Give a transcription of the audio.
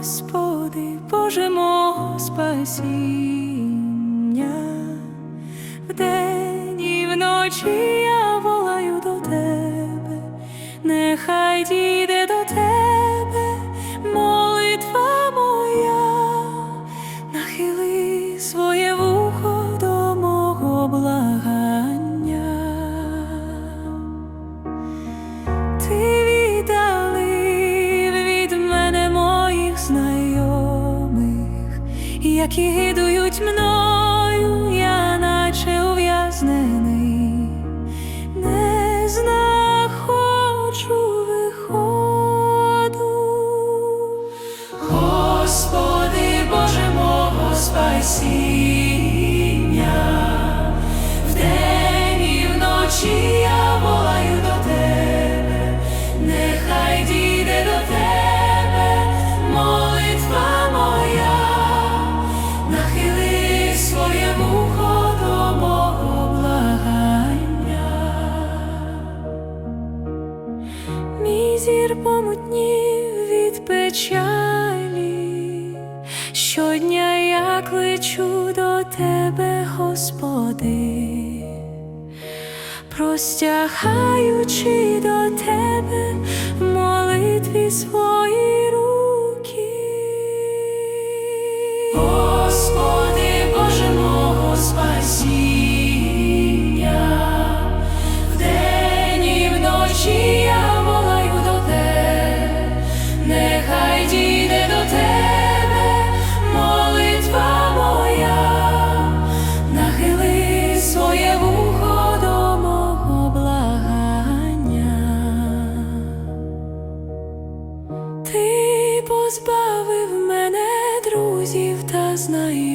Господи, Боже мого спасіння, день і вночі які гидують мною, я наче ув'язнений, не знаходжу виходу. Господи, Боже мого спасіння, вдень і вночі я волаю до тебе, нехай дійде до тебе зір помутнів від печалі, щодня я кличу до тебе, Господи, простягаючи до тебе молитві свої позбавив мене друзів та знайомих,